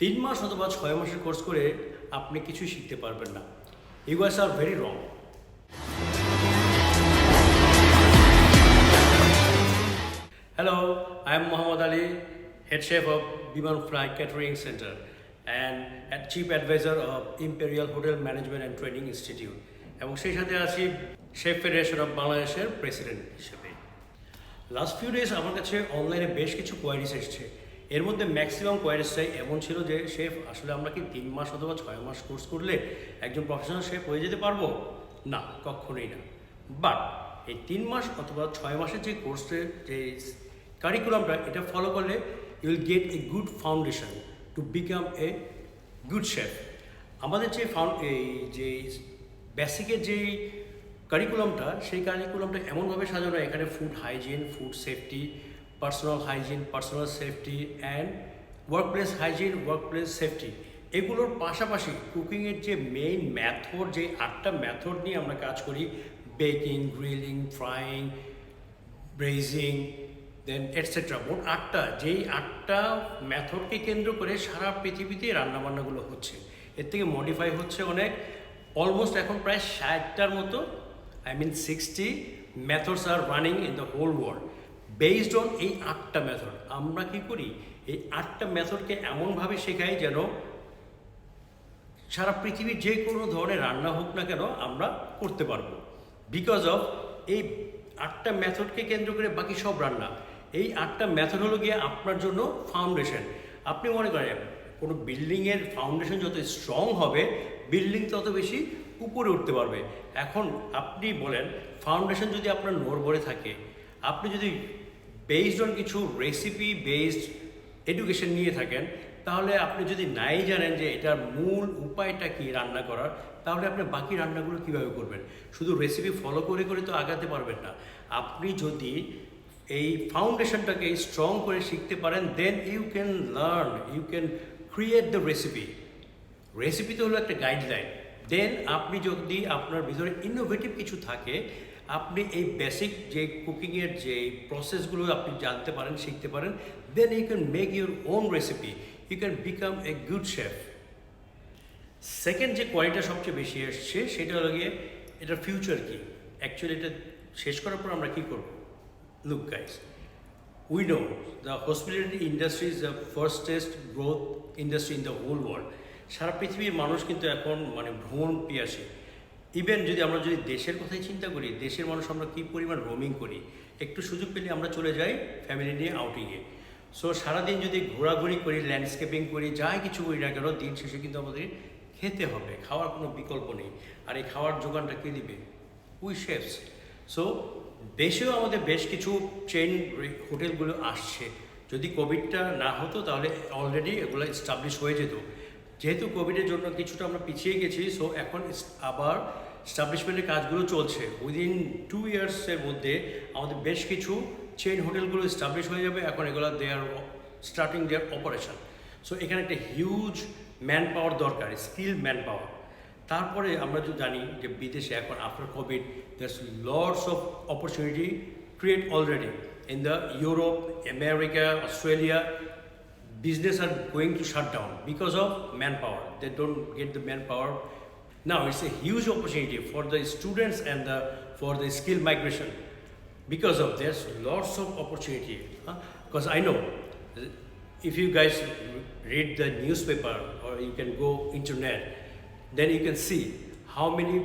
তিন মাস অথবা ছয় মাসের কোর্স করে আপনি কিছুই শিখতে পারবেন না। You us are very wrong hello I am Mohammad Ali head chef of Biman fly catering centre and chief adviser of imperial hotel management and training institute এবং সেই সাথে আছি শেফ ফেডারেশন অফ বাংলাদেশের প্রেসিডেন্ট হিসেবে। Last few days আমার কাছে অনলাইনে বেশ কিছু কোয়ারিস এসছে। এর মধ্যে ম্যাক্সিমাম কোয়ারিজটাই এমন ছিল যে শেফ আসলে আমরা কি তিন মাস অথবা ছয় মাস কোর্স করলে একজন প্রফেশনাল শেফ হয়ে যেতে পারব? না, কখনোই না। বাট এই তিন মাস অথবা ছয় মাসের যে কোর্সের যে কারিকুলামটা এটা ফলো করলে you will get a good foundation to become a good chef আমাদের যে ফাউন্ড এই যে বেসিকের যেই কারিকুলামটা সেই কারিকুলামটা এমনভাবে সাজানো এখানে food hygiene food safety personal hygiene personal safety and workplace hygiene workplace safety এগুলোর পাশাপাশি কুকিংয়ের যে মেইন ম্যাথড যে আটটা ম্যাথড নিয়ে আমরা কাজ করি baking grilling frying braising then etcetera মোট আটটা, যেই আটটা ম্যাথডকে কেন্দ্র করে সারা পৃথিবীতে রান্নাবান্নাগুলো হচ্ছে। এর থেকে মডিফাই হচ্ছে অনেক। অলমোস্ট এখন প্রায় ষাটটার মতো I mean sixty methods are running in the whole world based on এই আটটা মেথড আমরা কি করি? এই আটটা মেথডকে এমনভাবে শেখাই যেন সারা পৃথিবীর যে কোনো ধরনের রান্না হোক না কেন আমরা করতে পারব। বিকজ অফ এই আটটা মেথডকে কেন্দ্র করে বাকি সব রান্না। এই আটটা মেথড হলো গিয়ে আপনার জন্য ফাউন্ডেশন আপনি মনে করেন, কোনো বিল্ডিংয়ের ফাউন্ডেশন যত স্ট্রং হবে বিল্ডিং তত বেশি উপরে উঠতে পারবে। এখন আপনি বলেন ফাউন্ডেশন যদি আপনার নড়বড়ে থাকে, আপনি যদি বেসড অন কিছু রেসিপি বেসড এডুকেশন নিয়ে থাকেন, তাহলে আপনি যদি নাই জানেন যে এটার মূল উপায়টা কি রান্না করার, তাহলে আপনি বাকি রান্নাগুলো কীভাবে করবেন? শুধু রেসিপি ফলো করে করে তো আগাতে পারবেন না। আপনি যদি এই ফাউন্ডেশনটাকে স্ট্রং করে শিখতে পারেন then you can learn you can create the recipe recipe তো হলো একটা গাইডলাইন দেন আপনি যদি আপনার ভিতরে ইনোভেটিভ কিছু থাকে আপনি এই বেসিক যে কুকিংয়ের যে প্রসেসগুলো আপনি জানতে পারেন, শিখতে পারেন then you can make your own recipe you can become a good chef second যে কোয়ালিটা সবচেয়ে বেশি এসছে সেটা হলো গিয়ে এটার ফিউচার কি? অ্যাকচুয়ালি এটা শেষ করার পর আমরা কী করব? Look guys we know the hospitality industry is the fastest growth industry in the whole world. সারা পৃথিবীর মানুষ কিন্তু এখন মানে ভ্রমণ পিয়াসী। ইভেন যদি আমরা যদি দেশের কথাই চিন্তা করি, দেশের মানুষ আমরা কী পরিমাণ রোমিং করি, একটু সুযোগ পেলে আমরা চলে যাই ফ্যামিলি নিয়ে আউটিংয়ে সো সারাদিন যদি ঘোরাঘুরি করি ল্যান্ডস্কেপিং করি, যাই কিছু করি না কেন, দিন শেষে কিন্তু আমাদের খেতে হবে, খাওয়ার কোনো বিকল্প নেই। আর এই খাওয়ার যোগানটা কে দিবে? উই শেফস সো দেশেও আমাদের বেশ কিছু চেইন হোটেলগুলো আসছে। যদি কোভিডটা না হতো, তাহলে অলরেডি এগুলো এস্টাবলিশ হয়ে যেত। যেহেতু কোভিডের জন্য কিছুটা আমরা পিছিয়ে গেছি সো এখন আবার স্টাবলিশমেন্টের কাজগুলো চলছে। উইদিন টু ইয়ার্সের মধ্যে আমাদের বেশ কিছু চেইন হোটেলগুলো এস্টাবলিশ হয়ে যাবে। এখন এগুলো they are starting their operation so এখানে একটা হিউজ ম্যান পাওয়ার দরকার স্কিল ম্যান পাওয়ার তারপরে আমরা যদি জানি যে বিদেশে এখন after covid there's lots of opportunity create already in the Europe America Australia business are going to shut down because of manpower. They don't get the manpower. Now it's a huge opportunity for the students and the, for the skill migration. Because of there's lots of opportunity. Because I know if you guys read the newspaper or you can go internet, then you can see how many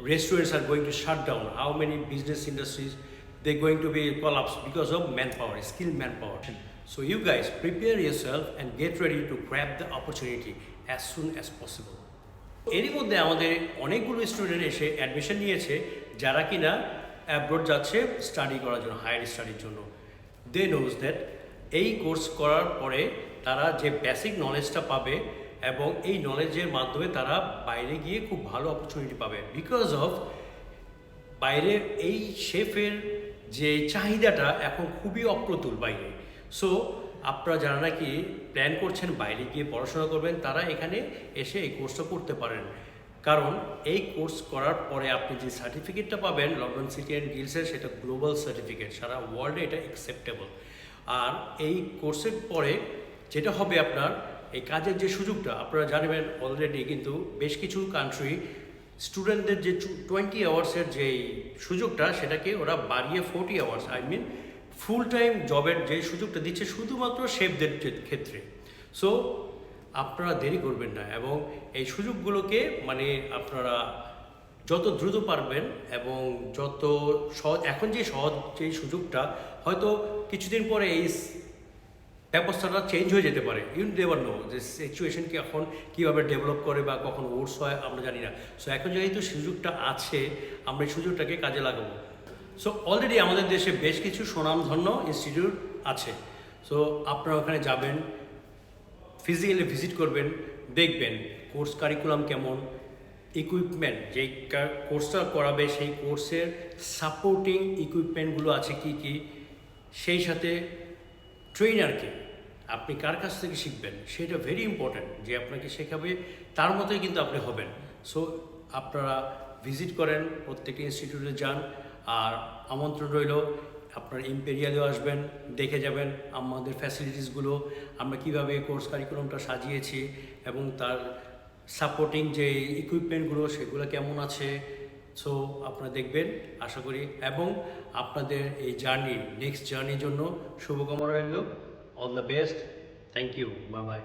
restaurants are going to shut down, how many business industries they're going to be collapsed because of manpower, skilled manpower. So you guys prepare yourself and get ready to grab the opportunity as soon as possible. এরই মধ্যে আমাদের অনেকগুলো student এসে admission নিয়েছে, যারা কিনা abroad যাচ্ছে study করার জন্য হায়ার স্টাডির জন্য। দে নোজ দ্যাট এই কোর্স করার পরে তারা যে বেসিক নলেজটা পাবে এবং এই নলেজের মাধ্যমে তারা বাইরে গিয়ে খুব ভালো অপরচুনিটি পাবে। বিকজ অফ বাইরের এই শেফের যে চাহিদাটা এখন খুবই অপ্রতুল বাইরে। সো আপনারা যারা নাকি প্ল্যান করছেন বাইরে গিয়ে পড়াশোনা করবেন, তারা এখানে এসে এই কোর্সটা করতে পারেন। কারণ এই কোর্স করার পরে আপনি যে সার্টিফিকেটটা পাবেন লন্ডন সিটি অ্যান্ড গিলসের সেটা গ্লোবাল সার্টিফিকেট সারা ওয়ার্ল্ডে এটা অ্যাকসেপ্টেবল আর এই কোর্সের পরে যেটা হবে আপনার, এই কাজের যে সুযোগটা, আপনারা জানবেন অলরেডি কিন্তু বেশ কিছু কান্ট্রি স্টুডেন্টদের যে টোয়েন্টি আওয়ার্সের যে সুযোগটা, সেটাকে ওরা বাড়িয়ে forty hours I mean full time জবের যে সুযোগটা দিচ্ছে শুধুমাত্র শেফদের ক্ষেত্রে। সো আপনারা দেরি করবেন না এবং এই সুযোগগুলোকে মানে আপনারা যত দ্রুত পারবেন এবং যত সহজ এখন যে সহজ যে সুযোগটা, হয়তো কিছুদিন পরে এই ব্যবস্থাটা চেঞ্জ হয়ে যেতে পারে। ইউন নেভার নো যে সিচুয়েশন কি এখন কীভাবে ডেভেলপ করে বা কখন ওর্স হয়, আমরা জানি না। সো এখন যেহেতু সুযোগটা আছে, আমরা এই সুযোগটাকে কাজে লাগাবো। সো অলরেডি আমাদের দেশে বেশ কিছু সুনামধন্য ইনস্টিটিউট আছে। সো আপনারা ওখানে যাবেন ফিজিক্যালি ভিজিট করবেন, দেখবেন কোর্স কারিকুলাম কেমন ইকুইপমেন্ট যে কোর্সটা করাবে সেই কোর্সের সাপোর্টিং ইকুইপমেন্টগুলো আছে কি কি, সেই সাথে ট্রেনারকে আপনি কার কাছ থেকে শিখবেন, সেটা ভেরি ইম্পর্ট্যান্ট যে আপনাকে শেখাবে, তার মতোই কিন্তু আপনি হবেন। সো আপনারা ভিজিট করেন, প্রত্যেকটি ইনস্টিটিউটে যান। আর আমন্ত্রণ রইল, আপনার ইম্পেরিয়ালেও আসবেন, দেখে যাবেন আমাদের ফ্যাসিলিটিসগুলো আমরা কীভাবে কোর্স কারিকুলামটা সাজিয়েছি এবং তার সাপোর্টিং যে ইকুইপমেন্টগুলো সেগুলো কেমন আছে সো আপনারা দেখবেন, আশা করি। এবং আপনাদের এই জার্নি নেক্সট জার্নির জন্য শুভকামনা রইল। All the best thank you bye bye